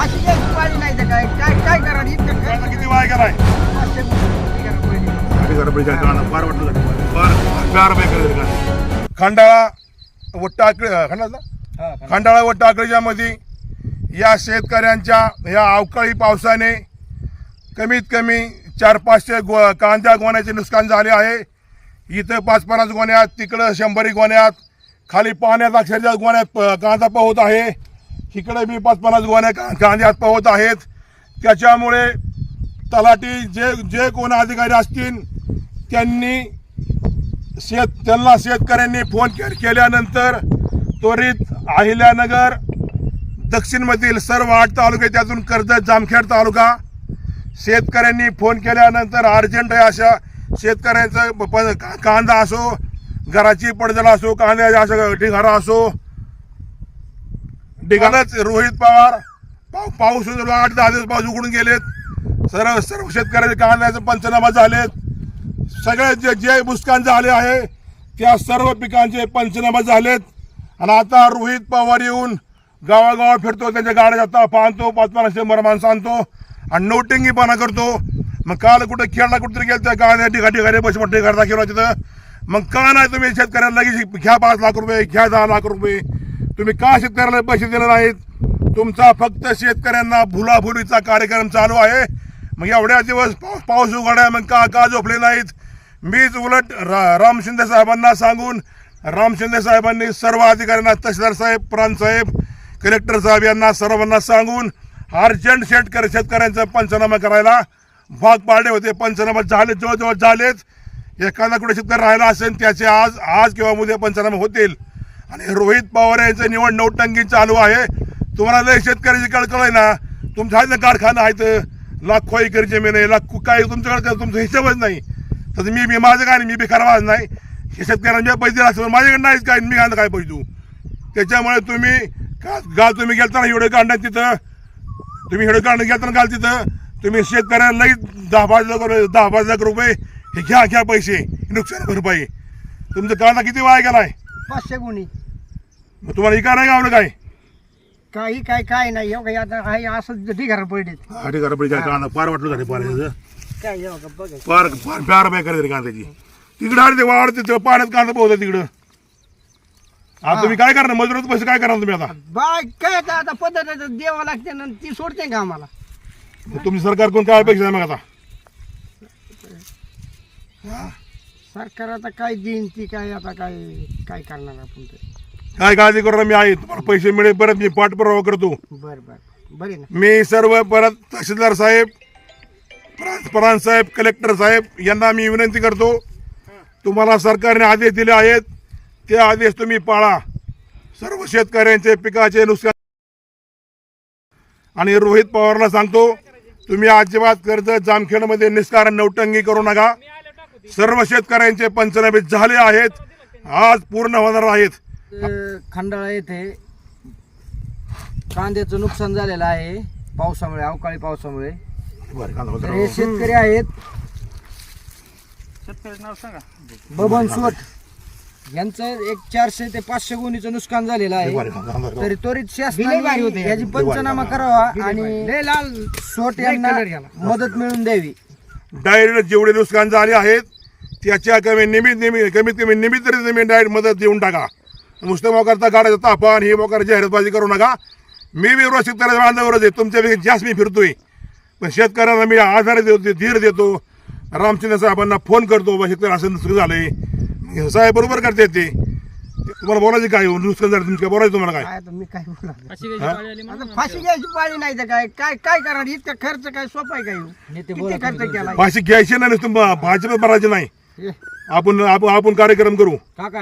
फाशी घ्यायची पाळी नाही तर काय काय काय करा इतकं काय किती वाया गेलाय? पाचशे गुंठे करा पहिले. अरे गडबडी काय? कांदा फार वाटलं झालं फार चार रुपये करेल कांदा खंडाळा व टाकळी खंडाळा. खंडाळा व मध्ये या शेतकऱ्यांच्या या अवकाळी पावसाने कमीत कमी चार पाचशे गो कांद्या गोण्याचे नुकसान झाले आहे. इथं पाच पन्नास गोण्यात तिकडं शंभरी गोण्यात खाली पाण्यात अक्षरशः गोण्यात प- कांदा पोहत आहे. इकडे मी पाच पन्नास गोण्या का- कांद्यात पाहत आहेत. त्याच्यामुळे तलाठी जे जे कोण अधिकारी असतील त्यांनी शेत त्यांना शेतकऱ्यांनी फोन के- केल्यानंतर त्वरित अहिल्यानगर दक्षिणमधील सर्व आठ तालुके त्यातून कर्जत जामखेड तालुका शेतकऱ्यांनी फोन केल्यानंतर अर्जंट आहे अशा शेतकऱ्यांचं प- का- कांदा असो घराची पडझड असो कांद्याचा असो ढिगारा असो ढिगाराच रोहित पवार. पाऊ पाऊस आठ दहा दिवस पाऊस उघडून गेलेत. सर्व सर्व शेतकऱ्याचे कांद्याचे पंचनामा झालेत. सगळे जे जे नुकसान झाले आहे त्या सर्व पिकांचे पंचनामा झालेत. आणि आता रोहित पवार येऊन गावागावा फिरतो त्यांच्या गाड्या जाता पाहतो पाच पन्नास शंभर माणसं आणतो आणि नोटिंगीपणा करतो. मग काल कुठं खेळला कुठेतरी गेलं त्या गाड्या ठिकाणी घरी बस मोठे घर किंवा तिथं. मग का नाही तुम्ही शेतकऱ्याला लगेच घ्या पाच लाख रुपये घ्या दहा लाख रुपये. तुम्ही का शेतकऱ्याला पैसे दिले नाहीत? तुमचा फक्त शेतकऱ्यांना भुलाभुलीचा कार्यक्रम चालू आहे. मग एवढ्या दिवस पाऊस पाऊस उघडा मग का का झोपले नाहीत? मीच उलट रा, राम शिंदे साहेबांना सांगून राम शिंदे साहेबांनी सर्व अधिकाऱ्यांना तहसीलदार साहेब प्रांत साहेब कलेक्टर साहेब यांना सर्वांना सांगून अर्जंट शेतकरी शेतकऱ्यांचा पंचनामा करायला भाग पाडले होते. पंचनामा झाले जवळजवळ झालेत एखादा कुठे शेतकरी राहिला असेल त्याचे आज आज किंवा उद्या पंचनामा होतील. आणि रोहित पवार यांचं निवड नौटंकी चालू आहे. तुम्हाला लय शेतकऱ्याची कळकळ आहे ना? तुमच्या आहेत ना कारखाना आहेत लाखो एकर जमीन आहे लाखो काय तुमच्याकडे तुमचा हिशोबच नाही. तर मी मी माझं काय नाही मी बी खराब नाही. हे शेतकऱ्यांना पैसे असं माझ्याकडे नाहीच काय मी काय काय पैसे देऊ? त्याच्यामुळे तुम्ही का गाव तुम्ही गेलताना ना एवढे काढण्यात तिथं तुम्ही एवढं काढणं गेलताना घाल काल तिथं तुम्ही शेतकऱ्यांना लई दहा पाच लाख रुपये दहा पाच लाख रुपये हे घ्या घ्या पैसे नुकसान भरपाई. तुमचं कांदा किती वाया गेलाय? पाचशे गुणी. मग तुम्हाला इका नाही गावलं काय? काही काय काय नाही. एवढं आता हाय असं ढिगारा पडलेत. अरे गडबडी काय कांदा फार वाटलं झाले पाण्याचं? काय एवढं बघा फार फार प्यार बाय करते कांद्याची. तिकडं आले ते वाढते ते पाण्यात कांदा पोहतो तिकडं. आता तुम्ही काय करणार? मजुरात पैसे काय करणार तुम्ही आता? बाय काय आता आता पद्धत द्यावं लागते ना ती सोडते का आम्हाला? मग तुमची सरकार कोण काय अपेक्षा आहे मग आता? सरकार आता काय देईन ती काय आता काय काय करणार आपण ते? काय काळजी करू नका, मी आहे. तुम्हाला पैसे मिळेल परत मी पाठपुरावा करतो. बर बर. बरे ना. मी सर्व परत तहसीलदार साहेब प्रांत प्रांत साहेब कलेक्टर साहेब यांना मी विनंती करतो. तुम्हाला सरकारने आदेश दिले आहेत. ते आदेश तुम्ही पाळा. सर्व शेतकऱ्यांचे पिकाचे नुकसान आणि रोहित पवारला सांगतो तुम्ही अजिबात कर्ज जामखेडमध्ये निष्कारण नौटंगी करू नका. सर्व शेतकऱ्यांचे पंचनामे झाले आहेत. आज पूर्ण होणार आहेत. खंडाळा येथे कांद्याचं नुकसान झालेलं आहे पावसामुळे अवकाळी पावसामुळे. तर हे शेतकरी आहेत. बबन सोट यांचं एक चारशे ते पाचशे गुणीचं नुकसान झालेलं आहे. तरी त्वरित. शासनाने याची. पंचनामा करावा आणि लाल सोट यांना. मदत मिळून द्यावी. डायरेक्ट जेवढे नुकसान झाले आहेत त्याच्या कमी निमित निमित कमीत कमी निमित्त तरी तुम्ही डायरेक्ट मदत देऊन टाका. नुसतं मोकरता गाड्याचा तापा आणि हे मोकर जाहिरातबाजी करू नका. मी बी रोज शेतकऱ्याच्या बांधावरच आहे तुमच्यापेक्षा जास्त मी फिरतोय. पण शेतकऱ्यांना मी आधार देतो धीर देतो. रामचंद्र साहेबांना फोन करतो. बा शेतकरी असं नुकसान झालंय. साहेब बरोबर करते ते. तुम्हाला बोलायचं काय? नुकसान झालं तुमचं काय बोलायचं तुम्हाला काय? काय मी काय फाशी घ्यायची पाळी नाही तर काय? काय काय करणार? इतका खर्च काय सोपा आहे काय? किती खर्च केला फाशी घ्यायची नाही नुसतं भाजप भरायचं नाही. हे. आपण आपण आपण कार्यक्रम करू. काका